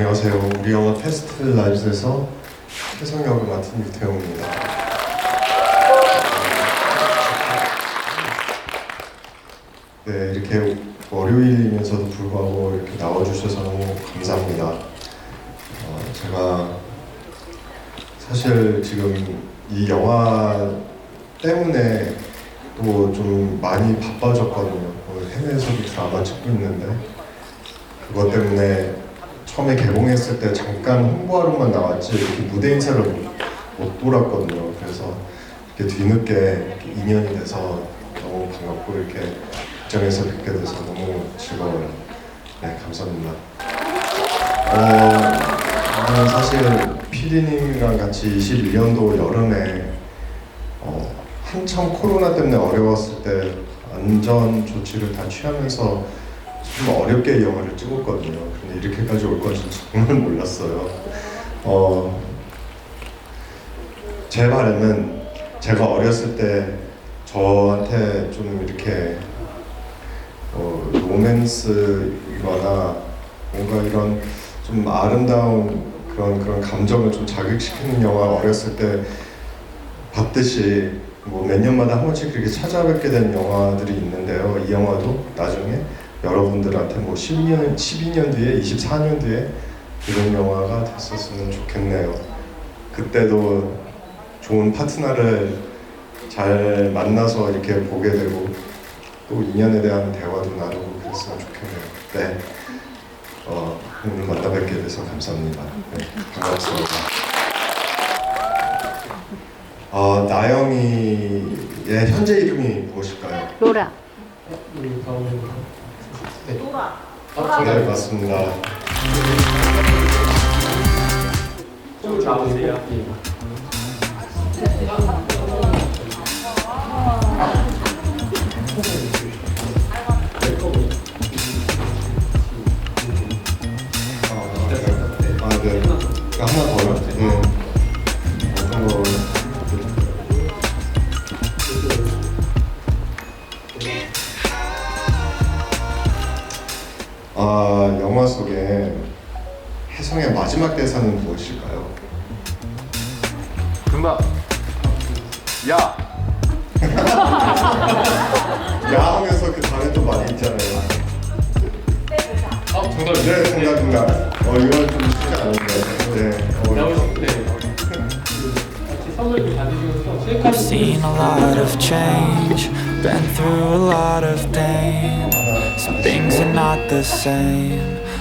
안녕하세요. 우리 영화 페스티벌 라이브에서 혜성 역을 맡은 유태용입니다. 네, 이렇게 월요일이면서도 불구하고 이렇게 나와주셔서 너무 감사합니다. 어, 제가 사실 지금 이 영화 때문에 또 좀 많이 바빠졌거든요. 뭐 해외에서도 드라마 찍고 있는데 그것 때문에 처음에 개봉했을 때 잠깐 홍보하러만 나왔지 이렇게 무대 인사를 못, 못 돌았거든요. 그래서 이렇게 뒤늦게 이렇게 인연이 돼서 너무 반갑고 이렇게 극장에서 뵙게 돼서 너무 즐거워요. 네, 감사합니다. 어, 사실 피디님이랑 같이 21년도 여름에 어, 한참 코로나 때문에 어려웠을 때 안전 조치를 다 취하면서 좀 어렵게 이 영화를 찍었거든요. 근데 이렇게까지 올 건지 정말 몰랐어요. 어, 제 바람은 제가 어렸을 때 저한테 좀 이렇게 어, 로맨스이거나 뭔가 이런 좀 아름다운 그런 그런 감정을 좀 자극시키는 영화 어렸을 때 봤듯이 뭐 몇 년마다 한 번씩 그렇게 찾아뵙게 된 영화들이 있는데요. 이 영화도 나중에 여러분들한테 뭐 12년, 12년 뒤에, 24년 뒤에 이런 영화가 됐었으면 좋겠네요. 그때도 좋은 파트너를 잘 만나서 이렇게 보게 되고 또 인연에 대한 대화도 나누고 그랬으면 좋겠네요. 네. 어, 오늘 만나 뵙게 돼서 감사합니다. 네, 반갑습니다. 어, 나영이의 현재 이름이 무엇일까요? 로라. 네, 맞습니다. 나오세요. 아, 네. 아, 네. 하나 더요? 네. 마지막 대사는 무엇일까요? 금방. 야. 야 하면서 그 다음에 또 많이 있잖아요. 아 정답. 네, 정답입니다. 어, 이건 좀 쉽지 않은데. 네. 어, 나오셨 네. 같이 선물 받으시면서 셀카 I've seen a lot of change, been through a lot of pain. Some things are not the same